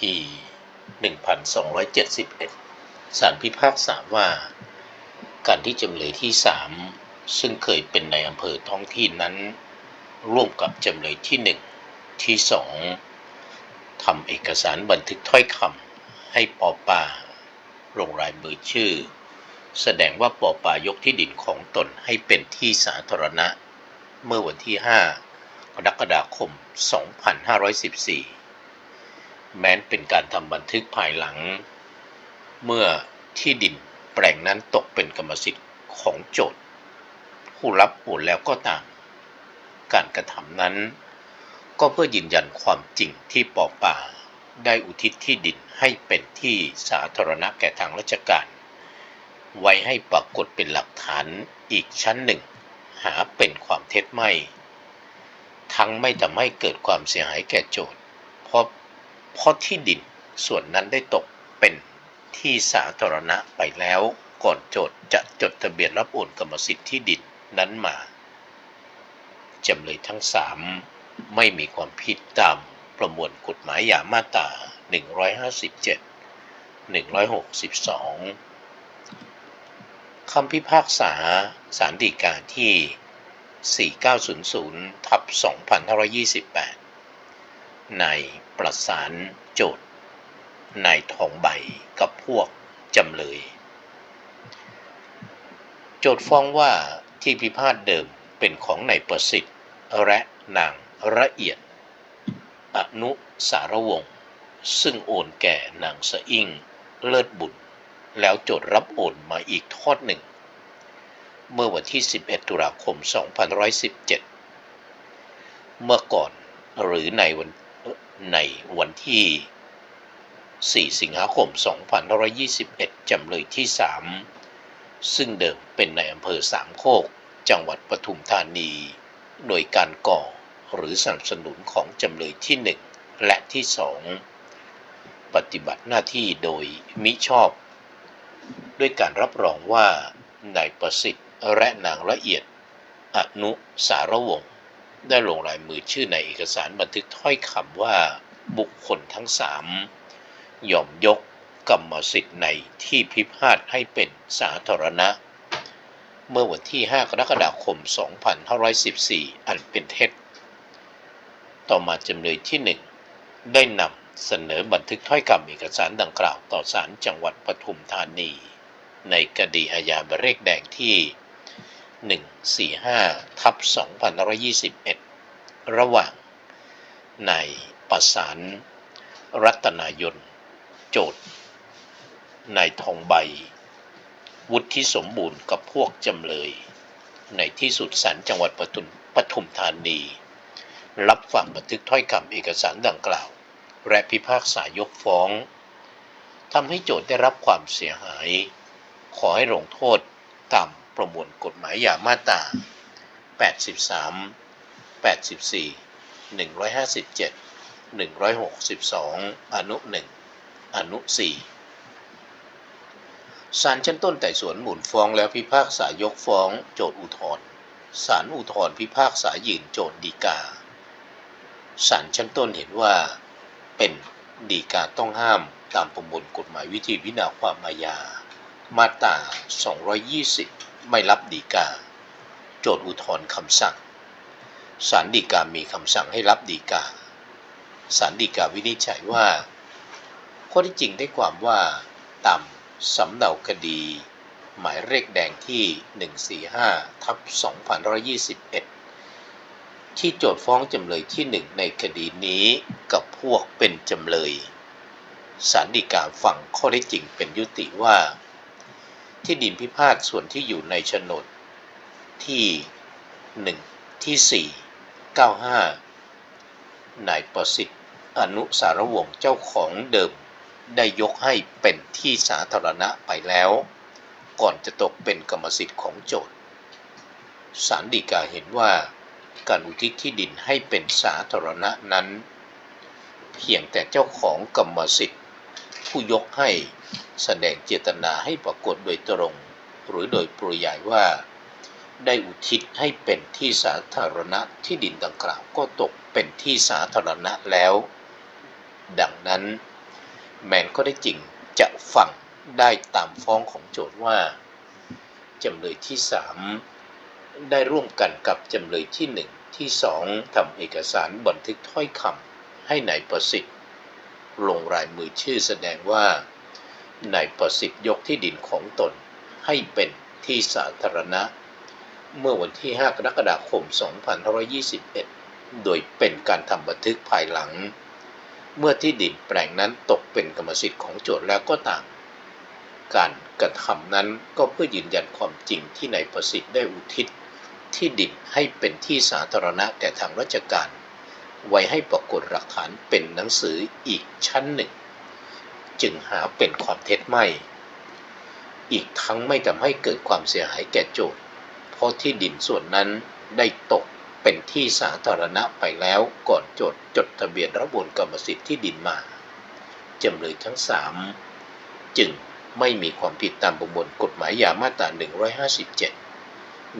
ที่1271ศาลพิพากษาว่า การที่จำเลยที่ 3 ซึ่งเคยเป็นในอำเภอท้องที่นั้น ร่วมกับจำเลยที่ 1 ที่ 2ทำเอกสารบันทึกถ้อยคำให้ปอปาลงรายมือชื่อ แสดงว่าปอปายกที่ดินของตนให้เป็นที่สาธารณะ เมื่อวันที่ 5 กรกฎาคม 2514 แม้นเป็นการทำบันทึกภายหลัง เมื่อที่ดินแปลงนั้นตกเป็นกรรมสิทธิ์ของโจทย์ผู้รับโอนแล้วก็ตาม การกระทำนั้น ก็เพื่อยืนยันความจริงที่ปอป่าได้อุทิศที่ดินให้เป็นที่สาธารณะแก่ทางราชการ ไว้ให้ปรากฏเป็นหลักฐานอีกชั้นหนึ่ง หาเป็นความเท็จไม่ ทั้งไม่ทำให้เกิดความเสียหายแก่โจทย์เพราะ เพราะที่ดินส่วนนั้นได้ตกเป็นที่สาธารณะไปแล้วก่อนโจทย์จะจดทะเบียนรับโอนกรรมสิทธิ์ที่ดินนั้นมาจำเลยทั้งสามไม่มีความผิดตามประมวลกฎหมายยามาตรา157 162 คำพิพากษาสารดีกาที่ 4900ทับ2528นาย ประสานโจทย์นายทองใบกับพวกจำเลย โจทย์ฟ้องว่าที่พิพาทเดิมเป็นของนายประสิทธิ์ และนางละเอียด อนุสารวงศ์ซึ่งโอนแก่นางสะอิ่งเลิศบุญแล้วโจทย์รับโอนมาอีกทอดหนึ่ง เมื่อวันที่ 11 ตุลาคม 2517 เมื่อก่อนหรือในวัน ในวันที่ 4 สิงหาคม 2521 จำเลยที่ 3 ซึ่งเดิมเป็นในอำเภอสามโคก จังหวัดปทุมธานี โดยการก่อหรือสนับสนุนของจำเลยที่ 1 และที่ 2 ปฏิบัติหน้าที่โดยมิชอบ ด้วยการรับรองว่านายประสิทธิ์และนางละเอียดอนุสารวงศ ได้ลงลายมือชื่อในเอกสารบันทึกถ้อยคำว่าบุคคลทั้งสามยอมยกกรรมสิทธิ์ในที่พิพาทให้เป็นสาธารณะ เมื่อวันที่ 5 กรกฎาคม 2514 อันเป็นเท็จ ต่อมาจำเลยที่ 1 ได้นำเสนอบันทึกถ้อยคำเอกสารดังกล่าวต่อศาลจังหวัดปทุมธานี ในคดีอาญาเบรกแดงที่ 145ทับ2521 ระหว่างในประสาน รัตนายน โจทย์นายทองใบ วุฒิสมบูรณ์กับพวกจำเลย ในที่สุดศาลจังหวัดปทุมปทุมธานี รับฟังบันทึกถ้อยคำเอกสารดังกล่าว และพิพากษายกฟ้องทำให้โจทย์ได้รับความเสียหาย ขอให้ลงโทษตาม ประมวลกฎหมายอย่ามาตรา 83 84 157 162 อนุ 1 อนุ 4 ศาลชั้นต้นไต่สวนหมุนฟ้องแล้วพิพากษายกฟ้อง โจทอุทธรณ์ศาลอุทธรพิพากษายืนโจทดีกา ศาลชั้นต้นเห็นว่าเป็นดีกาต้องห้ามตามประมวลกฎหมายวิธีพิจารณาความอาญา มาตรา 220 ไม่รับดีกา โจทย์อุทธรคำสั่งศาลฎีกามีคำสั่งให้รับฎีกาศาลฎีกาวินิจฉัยว่า ข้อที่จริงได้ความว่า ตามสำเนาคดี หมายเลขแดงที่ 145ทับ2521 ที่โจทย์ฟ้องจำเลยที่หนึ่งในคดีนี้กับพวกเป็นจำเลยศาลฎีกาฟังข้อได้จริงเป็นยุติว่า ที่ดินพิพาทส่วนที่อยู่ในโฉนดที่ 1 ที่ 4 95 นายประสิทธิ์อนุสารวงศ์เจ้าของเดิม ได้ยกให้เป็นที่สาธารณะไปแล้ว ก่อนจะตกเป็นกรรมสิทธิ์ของโจทย์ศาลฎีกาเห็นว่าการอุทิศที่ดินให้เป็นสาธารณะนั้น เพียงแต่เจ้าของกรรมสิทธิ์ ผู้ยกให้ แสดงเจตนาให้ปรากฏโดยตรง หรือโดยปริยายว่า ได้อุทิศให้เป็นที่สาธารณะที่ดินดังกล่าวก็ตกเป็นที่สาธารณะแล้ว ดังนั้น แมนก็ได้จริงจะฟังได้ตามฟ้องของโจทย์ว่า จำเลยที่3ได้ร่วมกันกับจำเลยที่1ที่2ทำเอกสารบันทึกถ้อยคำให้นายประสิทธิ์ ลงรายมือชื่อแสดงว่า นายประสิทธิ์ยกที่ดินของตนให้เป็นที่สาธารณะ เมื่อวันที่ 5 กรกฎาคม 2521 โดยเป็นการทำบันทึกภายหลัง เมื่อที่ดินแปลงนั้นตกเป็นกรรมสิทธิ์ของโจทย์แล้วก็ต่ามการกระทำนั้นก็เพื่อยืนยันความจริงที่นายประสิทธิ์ได้อุทิศ ที่ดินให้เป็นที่สาธารณะแก่ทางราชการ ไว้ให้ปรากฏหลักฐานเป็นหนังสืออีกชั้นหนึ่ง จึงหาเป็นความเท็จไม่ อีกทั้งไม่ทำให้เกิดความเสียหายแก่โจทย์เพราะที่ดินส่วนนั้นได้ตกเป็นที่สาธารณะไปแล้วก่อนโจทย์จดทะเบียนระบุกรรมสิทธิ์ที่ดินมาจำเลยทั้งสามจึงไม่มีความผิดตามประมวลกฎหมายยามาตรา 157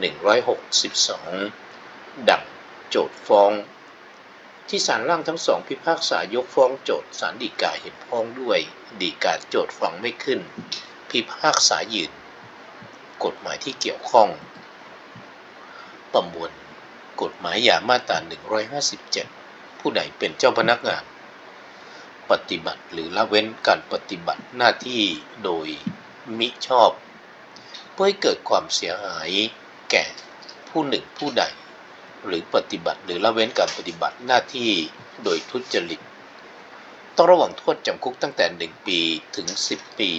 162 ดังโจทย์ฟ้อง ที่ศาลล่างทั้งสองพิพากษายกฟ้องโจทย์ศาลฎีกาเห็นพ้องด้วยฎีกาโจทย์ฟังไม่ขึ้น พิพากษายืน กฎหมายที่เกี่ยวข้อง ประมวลกฎหมายยามาตรา 157 ผู้ใดเป็นเจ้าพนักงาน ปฏิบัติหรือละเว้นการปฏิบัติหน้าที่โดยมิชอบ เพื่อให้เกิดความเสียหายแก่ผู้หนึ่งผู้ใด หรือปฏิบัติ หรือละเว้นการปฏิบัติหน้าที่โดยทุจริต ต้องระวังโทษจำคุกตั้งแต่ 1 ปีถึง 10 ปี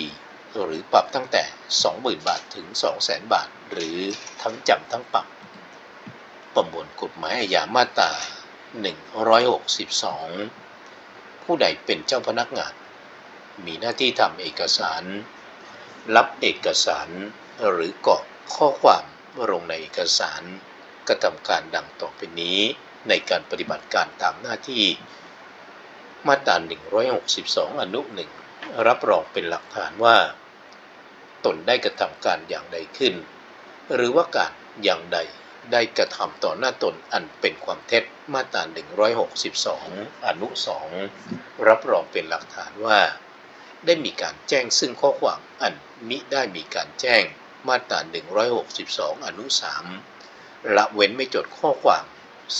หรือปรับตั้งแต่ 20,000 บาทถึง 200,000 บาท หรือทั้งจำทั้งปรับ ประมวลกฎหมายอาญามาตรา 162 ผู้ใดเป็นเจ้าพนักงาน มีหน้าที่ทำเอกสาร รับเอกสารหรือกรอกข้อความลงในเอกสาร ระทำการดังต่อไปนี้ในการปฏิบัติการตามหน้าที่ มาตรา 162 อนุหนึ่งรับรองเป็นหลักฐานว่า ตนได้กระทำการอย่างใดขึ้น หรือว่าการอย่างใดได้กระทำต่อหน้าตนอันเป็นความเท็จมาตรา 162 อนุ 2 รับรองเป็นหลักฐานว่า ได้มีการแจ้งซึ่งข้อความอันมิได้มีการแจ้งมาตรา 162 อนุ 3 ละเว้นไม่จดข้อความ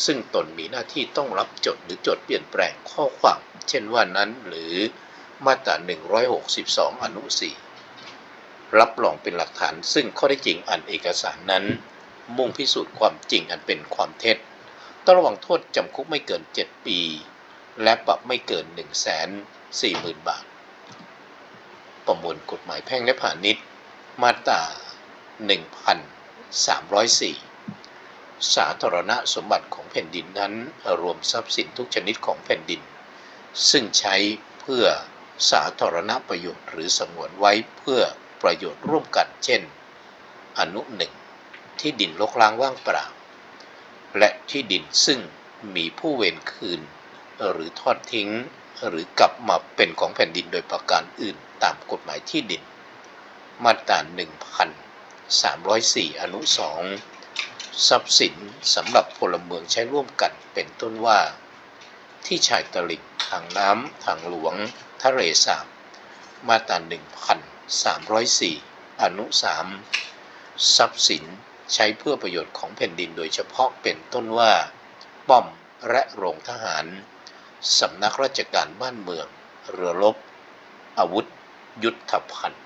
ซึ่งตนมีหน้าที่ต้องรับจดหรือจดเปลี่ยนแปลงข้อความ เช่นว่านั้นหรือมาตรา 162 อนุ 4 รับรองเป็นหลักฐานซึ่งข้อได้จริงอันเอกสารนั้น มุ่งพิสูจน์ความจริงอันเป็นความเท็จต้องระวังโทษจำคุกไม่เกิน 7 ปี และปรับไม่เกิน 1 4 0 0 0 0 บาท ประมวลกฎหมายแพ่งและพาณิชย์ มาตรา 1304 สาธารณสมบัติของแผ่นดินนั้นรวมทรัพย์สินทุกชนิดของแผ่นดิน ซึ่งใช้เพื่อสาธารณประโยชน์หรือสงวนไว้เพื่อประโยชน์ร่วมกัน เช่น อนุหนึ่งที่ดินลกล้างว่างเปล่า และที่ดินซึ่งมีผู้เวรคืน หรือทอดทิ้ง หรือกลับมาเป็นของแผ่นดินโดยประการอื่นตามกฎหมายที่ดิน มาตรา 1,304 อนุ 2 ทรัพย์สินสำหรับพลเมืองใช้ร่วมกันเป็นต้นว่า ที่ชายตลิ่งทางน้ำทางหลวง ทะเลสาบ มาตรา1,304 อนุ 3 ทรัพย์สินใช้เพื่อประโยชน์ของแผ่นดินโดยเฉพาะเป็นต้นว่า ป้อมและโรงทหาร สำนักราชการบ้านเมือง เรือรบอาวุธ ยุทธภัณฑ์